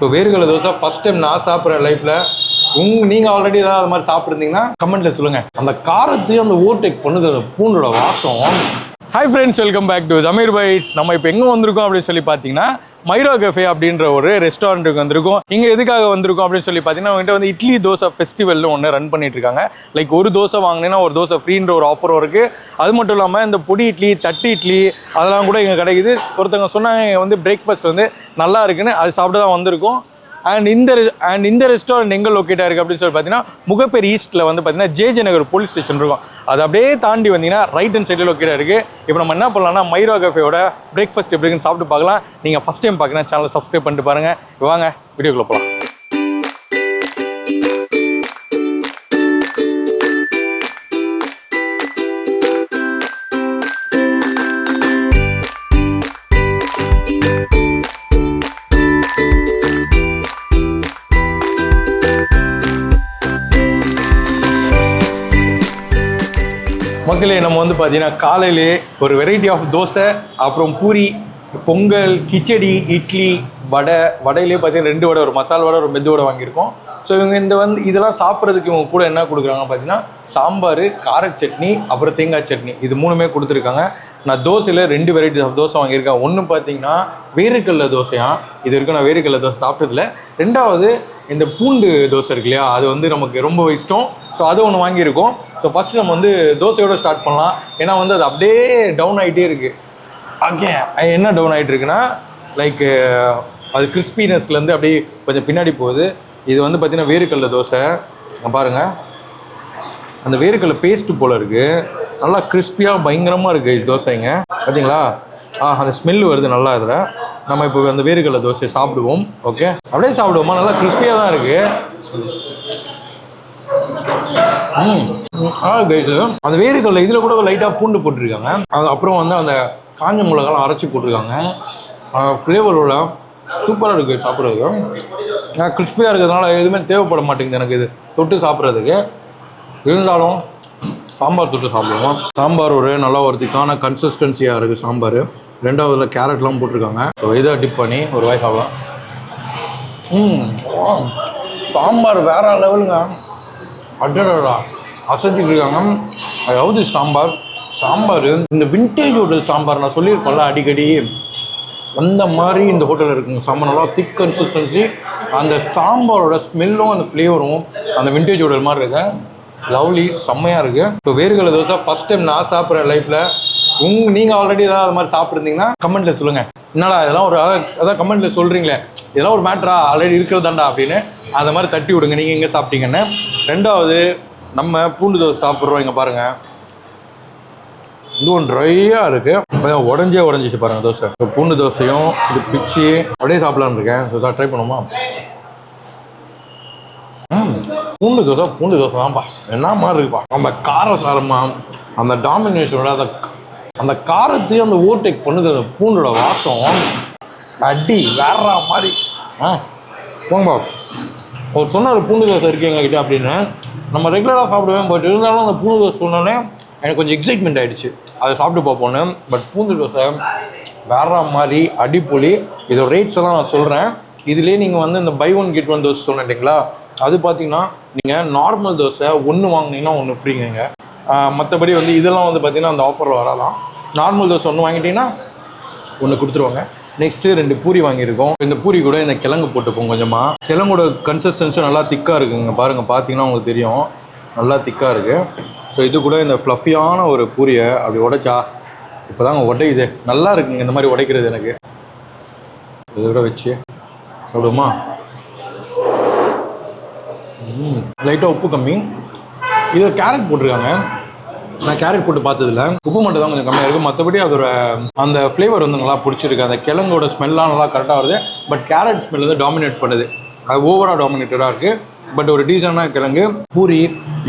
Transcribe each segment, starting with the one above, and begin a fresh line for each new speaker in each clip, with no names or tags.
So வேர்கடலை dosa first time நான் சாப்பிட்ற லைஃப்பில் உங் நீங்கள் ஆல்ரெடி ஏதாவது அது மாதிரி சாப்பிட்ருந்தீங்கன்னா கமெண்ட்டில் சொல்லுங்கள் அந்த காரத்தையும் அந்த ஓவர்டேக் பண்ணுது அந்த பூண்டோட வாசம். Hi friends welcome back to Zameer bites நம்ம இப்போ எங்கே வந்திருக்கோம் அப்படின்னு சொல்லி பார்த்தீங்கன்னா மைரோ கஃபே அப்படின்ற ஒரு ரெஸ்டாரண்ட்டுக்கு வந்திருக்கோம். இங்கே எதுக்காக வந்திருக்கோம் அப்படின்னு சொல்லி பார்த்தீங்கன்னா அவங்ககிட்ட வந்து இட்லி தோசை ஃபெஸ்டிவல்னு ஒன்று ரன் பண்ணிட்டு இருக்காங்க. லைக் ஒரு தோசை வாங்கினீங்கன்னா ஒரு தோசை ஃப்ரீன்ற ஒரு ஆஃபரும் இருக்குது அது மட்டும் இல்லாமல் இந்த பொடி இட்லி தட்டு இட்லி அதெல்லாம் கூட இங்கே கிடைக்குது. ஒருத்தவங்க சொன்னாங்க இங்கே வந்து பிரேக்ஃபாஸ்ட் வந்து நல்லா இருக்குன்னு. அது சாப்பிட்டு தான் வந்திருக்கோம். அண்ட் இந்த அண்ட் இந்த ரெஸ்டாரண்ட் எங்கே லொக்கேட்டாக இருக்குது அப்படின்னு சொல்லி பார்த்தீங்கன்னா முகப்பேர் ஈஸ்ட்டில் வந்து பார்த்தீங்கன்னா ஜேஜே நகர் போலீஸ் ஸ்டேஷன் இருக்கும். அது அப்படியே தாண்டி வந்தீங்கன்னா ரைட் ஹேண்ட் சைடில் கீழே இருக்குது இப்போ நம்ம என்ன பண்ணலாம்னா மைரா கஃபேயோட பிரேக்ஃபாஸ்ட் எப்படி இருக்குன்னு சாப்பிட்டு பார்க்கலாம். நீங்கள் ஃபஸ்ட் டைம் பார்க்குறேன் சேனலை சப்ஸ்கிரைப் பண்ணிட்டு பாருங்கள் வாங்க வீடியோக்குள்ளே போகலாம் மக்களே நம்ம வந்து பார்த்தீங்கன்னா காலையிலே ஒரு வெரைட்டி ஆஃப் தோசை அப்புறம் பூரி பொங்கல் கிச்சடி இட்லி வடை. வடையிலே பார்த்தீங்கன்னா ரெண்டு வடை ஒரு மசால் வடை ஒரு மெது வடை வாங்கியிருக்கோம். ஸோ இவங்க இந்த வந்து இதெல்லாம் சாப்பிட்றதுக்கு இவங்க கூட என்ன கொடுக்குறாங்கன்னு பார்த்தீங்கன்னா சாம்பார் கார சட்னி அப்புறம் தேங்காய் சட்னி. இது மூணுமே கொடுத்துருக்காங்க. நான் தோசையில் ரெண்டு வெரைட்டி ஆஃப் தோசை வாங்கியிருக்கேன். ஒன்று பார்த்தீங்கன்னா வேர்க்கடல தோசையா? இது வரைக்கும் நான் வேர்க்கடல தோசை சாப்பிட்டதில்ல. ரெண்டாவது இந்த பூண்டு தோசை இருக்கு இல்லையா? அது வந்து நமக்கு ரொம்ப இஷ்டம். ஸோ அது ஒன்று வாங்கியிருக்கோம். ஸோ ஃபஸ்ட் நம்ம வந்து தோசையோட ஸ்டார்ட் பண்ணலாம். ஏன்னா வந்து அது அப்படியே டவுன் ஆகிட்டே இருக்குது ஓகே என்ன டவுன் ஆகிட்டு இருக்குன்னா லைக் அது கிறிஸ்பினஸ்லேருந்து அப்படியே கொஞ்சம் பின்னாடி போகுது. இது வந்து பார்த்தீங்கன்னா வேர்க்கடல தோசை. இங்க பாருங்க. அந்த வேர்க்கடல பேஸ்ட்டு போல் இருக்குது நல்லா கிறிஸ்பியாக பயங்கரமாக இருக்குது இது தோசைங்க பார்த்தீங்களா ஆ அந்த ஸ்மெல் வருது நல்லா இதில். நம்ம இப்போ அந்த வேர்க்கடல தோசையை சாப்பிடுவோம். ஓகே அப்படியே சாப்பிடுவோமா? நல்லா கிறிஸ்பியாக தான் இருக்குது அந்த வேர்க்கடலை இதில் கூட லைட்டாக பூண்டு போட்டிருக்காங்க. அது அப்புறம் வந்து அந்த காஞ்ச மிளகாலாம் அரைச்சி போட்டிருக்காங்க. ஃப்ளேவரோட சூப்பராக இருக்குது சாப்பிட்றதுக்கு. கிறிஸ்பியாக இருக்கிறதுனால எதுவுமே தேவைப்பட மாட்டேங்குது எனக்கு இது. தொட்டு சாப்பிட்றதுக்கு. இருந்தாலும் சாம்பார் தொட்டு சாப்பிடுவோம். சாம்பார் ஒரு நல்லா ஒரு திக்கான கன்சிஸ்டன்சியாக இருக்குது சாம்பார். ரெண்டாவதுல கேரட்லாம் போட்டிருக்காங்க. ஸோ இதை டிப் பண்ணி ஒரு வாய் சாப்பிடலாம். ம் சாம்பார் வேற லெவலுங்க. அடடா அசைச்சிட்டு இருக்காங்க. அதாவது சாம்பார்? சாம்பார் இந்த வின்டேஜ் ஹோட்டல் சாம்பார் நான் சொல்லியிருப்பேன்ல அடிக்கடி. அந்த மாதிரி இந்த ஹோட்டலில் இருக்குங்க சாம்பார். நல்லா திக் கன்சிஸ்டன்சி அந்த சாம்பாரோட ஸ்மெல்லும் அந்த ஃப்ளேவரும் அந்த விண்டேஜ் ஹோட்டல் மாதிரி இருக்கு. லவ்லி செம்மையாக இருக்குது இப்போ வேர்கடலை தோசை ஃபஸ்ட் டைம் நான் சாப்பிட்ற லைஃப்பில் உங் நீங்கள் ஆல்ரெடி ஏதாவது அது மாதிரி சாப்பிட்ருந்தீங்கன்னா கமெண்ட்டில் சொல்லுங்கள் என்னடா இதெல்லாம் ஒரு அதான் அதான் கமெண்ட்டில் சொல்கிறீங்களே இதெல்லாம் ஒரு மேட்ரா ஆல்ரெடி இருக்கிறதாண்டா அப்படின்னு அந்த மாதிரி தட்டி விடுங்க. நீங்கள் எங்கே சாப்பிட்டீங்கன்னு. ரெண்டாவது நம்ம பூண்டு தோசை சாப்பிட்றோம் இங்கே பாருங்கள் இதுவும் ட்ரையாக இருக்குது உடஞ்சே உடஞ்சிச்சு பாருங்கள் தோசை. இப்போ பூண்டு தோசையும் இது பிச்சு அப்படியே சாப்பிட்லான்னு இருக்கேன். ஸோ ட்ரை பண்ணுவோமா? ம். பூண்டு தோசை பூண்டு தோசை தான்ப்பா. என்ன மாதிரி இருக்குப்பா. நம்ம கார சாரமாக அந்த டாமினேஷனோட அந்த அந்த காரத்தையும் அந்த ஓவர்டேக் பண்ணுது. அந்த பூண்டோட வாசம் அடி வேற மாதிரி. ஆ. போங்கப்பா. ஒரு சொன்னார் பூண்டு தோசை இருக்கு எங்ககிட்ட அப்படின்னு. நம்ம ரெகுலராக சாப்பிடுவேன் பட் இருந்தாலும் அந்த பூண்டு தோசை சொன்னோன்னே எனக்கு கொஞ்சம் எக்ஸைட்மெண்ட் ஆயிடுச்சு. அதை சாப்பிட்டு பார்ப்போன்னு. பட் பூண்டு தோசை வேற மாதிரி அடிப்பொலி. இதோட ரேட்ஸ் எல்லாம் நான் சொல்கிறேன் இதுலேயே நீங்கள் வந்து இந்த buy one get one dosa சொன்னேன் இல்லைங்களா? அது பார்த்தீங்கன்னா நீங்கள் நார்மல் தோசை ஒன்று வாங்கினீங்கன்னா ஒன்று ஃப்ரீங்க மற்றபடி வந்து இதெல்லாம் வந்து பார்த்தீங்கன்னா அந்த ஆஃபரில் வரலாம். நார்மல் தோசை ஒன்று வாங்கிட்டீங்கன்னா ஒன்று கொடுத்துருவாங்க. நெக்ஸ்ட்டு ரெண்டு பூரி வாங்கியிருக்கோம். இந்த பூரி கூட இந்த கிழங்கு போட்டுப்போம் கொஞ்சமாக கிழங்கோட கன்சிஸ்டன்ஸும் நல்லா திக்காக இருக்குங்க. பாருங்கள் பார்த்தீங்கன்னா உங்களுக்கு தெரியும். நல்லா திக்காக இருக்குது ஸோ இது கூட இந்த ஃப்ளஃபியான ஒரு பூரியை அப்படி உடைச்சா இப்போ தாங்க உடையுது. நல்லா இருக்குங்க இந்த மாதிரி உடைக்கிறது எனக்கு. இது கூட வச்சு சாப்பிடுமா லைட்டாக உப்பு கம்மி. இது கேரட் போட்டிருக்காங்க. நான் கேரட் போட்டு பார்த்ததில்ல. உப்பு மட்டும் தான் கொஞ்சம் கம்மியாக இருக்குது மற்றபடி அதோட அந்த ஃப்ளேவர் வந்து நல்லா பிடிச்சிருக்கு. அந்த கிழங்கோட ஸ்மெல்லாம் நல்லா கரெக்டாக வருது. பட் கேரட் ஸ்மெல் வந்து டாமினேட் பண்ணுது. அது ஓவராக டாமினேட்டடாக இருக்குது பட் ஒரு டீசெண்டாக கிழங்கு. பூரி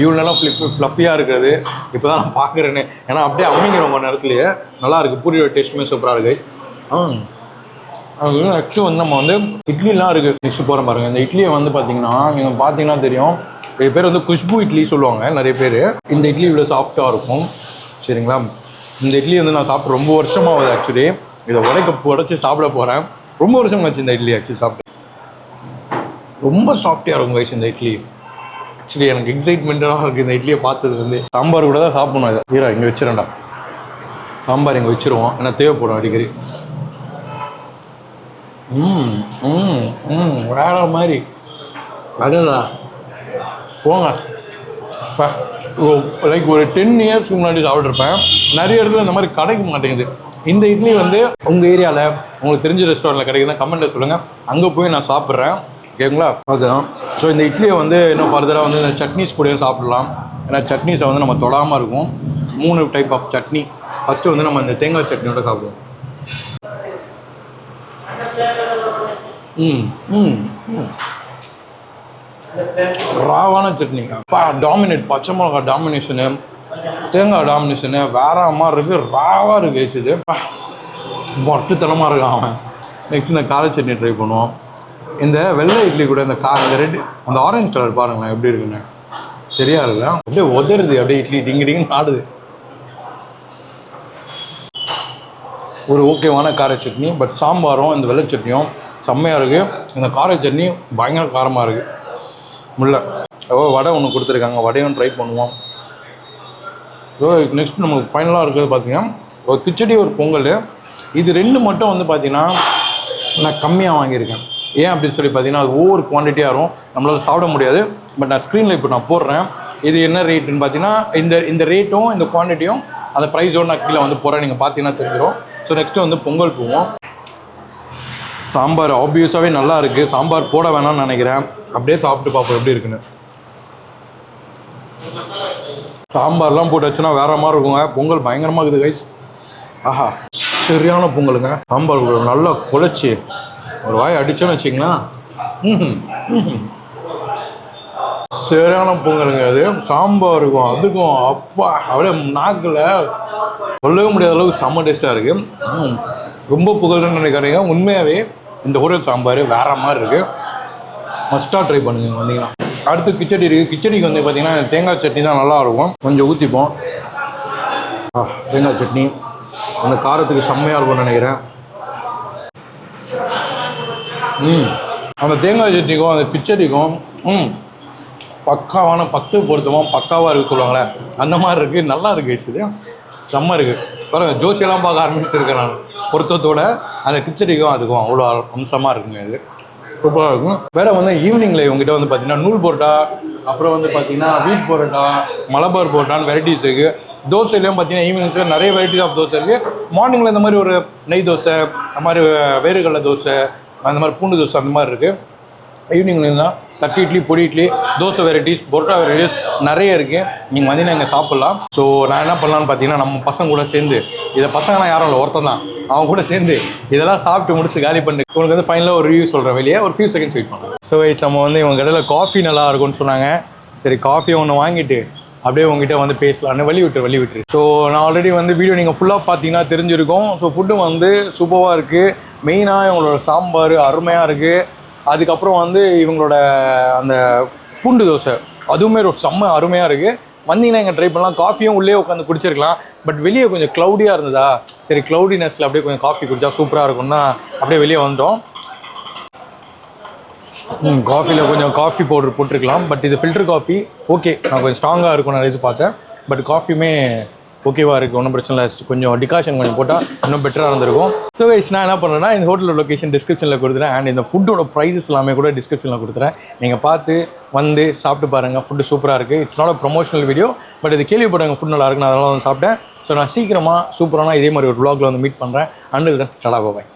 இவ்வளோ நல்லா ஃப்ளிப் ஃப்ளஃபியாக இருக்கிறது. இப்போ தான் நான் பார்க்குறேன்னு ஏன்னா அப்படியே அமைங்கிற நேரத்துலேயே. நல்லா இருக்குது பூரியோட டேஸ்ட்டுமே சூப்பராக இருக்குது ஆ அது ஆக்சுவலி வந்து நம்ம வந்து இட்லிலாம் இருக்குது நெக்ஸ்ட் போகிற பாருங்கள் இந்த இட்லியை வந்து பார்த்தீங்கன்னா நீங்கள் பார்த்தீங்கன்னா தெரியும். நிறைய பேர் வந்து குஷ்பு இட்லி சொல்லுவாங்க நிறைய பேர். இந்த இட்லி இவ்வளோ சாஃப்டாக இருக்கும். சரிங்களா? இந்த இட்லி வந்து நான் சாப்பிட்டு ரொம்ப வருஷமாகுது ஆக்சுவலி இதை உடைக்க உடச்சி சாப்பிட போகிறேன் ரொம்ப வருஷம் ஆச்சு இந்த இட்லி ஆக்சுவலி சாப்பிட்டு. ரொம்ப சாஃப்டியாக இருக்கும் வயசு இந்த இட்லி. ஆக்சுவலி எனக்கு எக்ஸைட்மெண்ட்டாக இருக்குது இந்த இட்லியை பார்த்தது வந்து. சாம்பார் கூட தான் சாப்பிடணும் இதை. ஈரா இங்கே வச்சிடண்டா சாம்பார் இங்கே வச்சிருவோம். ஏன்னா தேவைப்படும் அடிக்கடி. ம் ம் ம் வேற மாதிரி. அடடா. போங்க. லைக் ஒரு டென் இயர்ஸ்க்கு முன்னாடி சாப்பிட்ருப்பேன் நிறைய இடத்துல இந்த மாதிரி கிடைக்க மாட்டேங்குது. இந்த இட்லி வந்து உங்கள் ஏரியாவில் உங்களுக்கு தெரிஞ்ச ரெஸ்டாரண்ட்டில் கிடைக்குதுன்னா கமெண்ட்டில் சொல்லுங்கள் அங்கே போய் நான் சாப்பிட்றேன். ஓகேங்களா? அதுதான் ஸோ இந்த இட்லியை வந்து இன்னும் ஃபர்தராக வந்து இந்த சட்னிஸ் கூடயும் சாப்பிடலாம். ஏன்னா சட்னிஸை வந்து நம்ம தொடாமல் இருக்கும். மூணு டைப் ஆஃப் சட்னி. ஃபஸ்ட்டு வந்து நம்ம இந்த தேங்காய் சட்னியோட சாப்பிடுவோம். ம் ம் ம். ராவான சட்னி. அப்பா டாமினேட் பச்சை மிளகா டாமினேஷனு தேங்காய் டாமினேஷனு வேற மாதிரி இருக்கு ராவாக இருக்கு இது மொட்டுத்தனமாக இருக்கான் அவன். நெக்ஸ்ட் இந்த கார சட்னி ட்ரை பண்ணுவோம். இந்த வெள்ளை இட்லி கூட இந்த கா இந்த ரெட் அந்த ஆரஞ்சு கலர் பாருங்களேன் எப்படி இருக்குன்னு. சரியா இருக்குல்ல அப்படியே உதறுது அப்படியே இட்லி டிங்கு டிங்குன்னு ஆடுது. ஒரு ஓகேவான கார சட்னி பட் சாம்பாரும் இந்த வெள்ளை சட்னியும் செம்மையாக இருக்குது இந்த கார சட்னி பயங்கர காரமாக இருக்குது முல்லை. ஓ வடை ஒன்று கொடுத்துருக்காங்க. வடையும் ட்ரை பண்ணுவோம். ஸோ நெக்ஸ்ட் நமக்கு ஃபைனலாக இருக்கிறது பார்த்தீங்கன்னா ஒரு கிச்சடி ஒரு பொங்கல். இது ரெண்டு மட்டும் வந்து பார்த்தீங்கன்னா நான் கம்மியாக வாங்கியிருக்கேன். ஏன் அப்படின்னு சொல்லி பார்த்தீங்கன்னா அது ஒவ்வொரு குவான்டிட்டியாக இருக்கும் நம்மளால் சாப்பிட முடியாது. பட் நான் ஸ்க்ரீனில் இப்போ நான் போடுறேன். இது என்ன ரேட்டுன்னு பார்த்தீங்கன்னா இந்த இந்த ரேட்டும் இந்த குவான்டிட்டியும் அந்த ப்ரைஸோடு நான் கீழே வந்து போகிறேன் நீங்கள் பார்த்தீங்கன்னா தெரிஞ்சிடும் ஸோ நெக்ஸ்ட்டு வந்து பொங்கல் போவோம். சாம்பார் ஆப்வியஸாகவே நல்லா இருக்குது சாம்பார் போட வேணாம்னு நினைக்கிறேன். அப்படியே சாப்பிட்டு பார்ப்போம் எப்படி இருக்குன்னு. சாம்பார்லாம் போட்டு வச்சுன்னா வேற மாதிரி இருக்குங்க. பொங்கல் பயங்கரமாக இருக்குது கைஸ் ஆஹா சரியான பொங்கலுங்க. சாம்பார் நல்லா குழச்சி ஒரு வாய் அடித்தோன்னு வச்சிங்களா சரியான பொங்கலுங்க அது. சாம்பார் இருக்கும் அதுக்கும் அப்பா அப்படியே நாக்கில் சொல்லவே முடியாத அளவுக்கு செம்ம டேஸ்ட்டாக இருக்குது ம், ரொம்ப புகழ்ன்னு நினைக்கிறீங்க உண்மையாகவே இந்த ஹோட்டல் சாம்பார் வேற மாதிரி இருக்குது மஸ்ட்டாக ட்ரை பண்ணுங்க வந்தீங்கன்னா. அடுத்து கிச்சடி இருக்குது கிச்சடிக்கு வந்து பார்த்தீங்கன்னா தேங்காய் சட்னி தான் நல்லா இருக்கும் கொஞ்சம் ஊற்றிப்போம் ஆ, தேங்காய் சட்னி. அந்த காரத்துக்கு செம்மையாக இருக்கும்னு நினைக்கிறேன். ம் அந்த தேங்காய் சட்னிக்கும் அந்த கிச்சடிக்கும் ம் பக்காவான பத்து பொருத்தமாக பக்காவாக இருக்கு சொல்லுவாங்களே. அந்த மாதிரி இருக்குது நல்லா இருக்குது செம்ம இருக்குது பாருங்கள் ஜோசியெல்லாம் பார்க்க ஆரம்பிச்சுட்டு இருக்கேன் நான். பொருத்தத்தோட அந்த கிச்சடிக்கும் அதுக்கும் அவ்வளோ அம்சமாக இருக்குங்க இது. சூப்பராக இருக்கும். வேற வந்து ஈவினிங்கில் இவங்ககிட்ட வந்து பார்த்தீங்கன்னா நூல் பரோட்டா அப்புறம் வந்து பார்த்தீங்கன்னா வீட் பரோட்டா மலபார் பரோட்டான்னு வெரைட்டிஸ் இருக்குது தோசையிலையும் பார்த்தீங்கன்னா ஈவினிங்ஸில் நிறைய வெரைட்டிஸ் ஆஃப் தோசை இருக்குது மார்னிங்கில் இந்த மாதிரி ஒரு நெய் தோசை அந்த மாதிரி வேறுகடலை தோசை அந்த மாதிரி பூண்டு தோசை அந்த மாதிரி இருக்குது ஈவினிங்ல தட்டு இட்லி பொடி இட்லி தோசை வெரைட்டிஸ் பொரோட்டா வெரைட்டிஸ் நிறைய இருக்குது நீங்கள் வந்தீங்கன்னா இங்கே சாப்பிட்லாம். ஸோ நான் என்ன பண்ணலான்னு பார்த்தீங்கன்னா நம்ம பசங்க கூட சேர்ந்து இதை பசங்கலாம் யாரும் இல்லை ஒருத்தன் தான். அவன் கூட சேர்ந்து இதெல்லாம் சாப்பிட்டு முடிச்சு காலி பண்ணிட்டு உங்களுக்கு வந்து ஃபைனலாக ஒரு ரிவ்யூ சொல்கிறேன் வெளியே. ஒரு ஃபியூ செகண்ட்ஸ் வெயிட் பண்ணுறேன் ஸோ வைஸ் நம்ம வந்து இவங்க கடையில் காஃபி நல்லா இருக்கும்னு சொன்னாங்க. சரி காஃபி ஒன்று வாங்கிட்டு அப்படியே உங்ககிட்ட வந்து பேசலாம்னு வழி விட்டு வழி விட்டு ஸோ நான் ஆல்ரெடி வந்து வீடியோ நீங்கள் ஃபுல்லாக பார்த்தீங்கன்னா தெரிஞ்சிருக்கும். ஸோ ஃபுட்டும் வந்து சூப்பராக இருக்குது மெயினாக இவங்களோட சாம்பார் அருமையாக இருக்குது அதுக்கப்புறம் வந்து இவங்களோட அந்த பூண்டு தோசை. அதுவுமே ஒரு செம்ம அருமையாக இருக்குது வந்தீங்கன்னா இங்கே ட்ரை பண்ணலாம். காஃபியும் உள்ளே உட்காந்து குடிச்சிருக்கலாம். பட் வெளியே கொஞ்சம் க்ளவுடியாக இருந்ததா? சரி க்ளவுடினஸில் அப்படியே கொஞ்சம் காஃபி குடித்தா சூப்பராக இருக்கும்னா அப்படியே வெளியே வந்தோம் ம் காஃபியில் கொஞ்சம் காஃபி பவுடர் போட்டிருக்கலாம். பட் இது ஃபில்டர் காஃபி ஓகே நான் கொஞ்சம் ஸ்ட்ராங்காக இருக்கும் நான் எதிர்பார்த்தேன் பட் காஃபியுமே ஓகேவா இருக்குது ஒன்றும் பிரச்சனை இல்லை. கொஞ்சம் டிகாஷன் கொஞ்சம் போட்டால் இன்னும் பெட்டராக இருந்திருக்கும். ஸோ வைஸ் நான் என்ன பண்ணுறேன்னா இந்த ஹோட்டலோட லொக்கேஷன் டிஸ்கிரிப்ஷனில் கொடுத்துறேன். அண்ட் இந்த ஃபுட்டோட ப்ரைஸஸ் எல்லாமே கூட டிஸ்கிரிப்ஷனில் கொடுத்துறேன். நீங்கள் பார்த்து வந்து சாப்பிட்டு பாருங்கள் ஃபுட்டு சூப்பராக இருக்குது it's not promotional video but இது கேள்விப்பட்டவங்க ஃபுட் நல்லா இருக்குன்னு அதனால் வந்து சாப்பிட்டேன். ஸோ நான் சீக்கிரமாக சூப்பரான இதே மாதிரி ஒரு vlogல வந்து மீட் பண்ணுறேன் அண்டு தான் டடா பாய்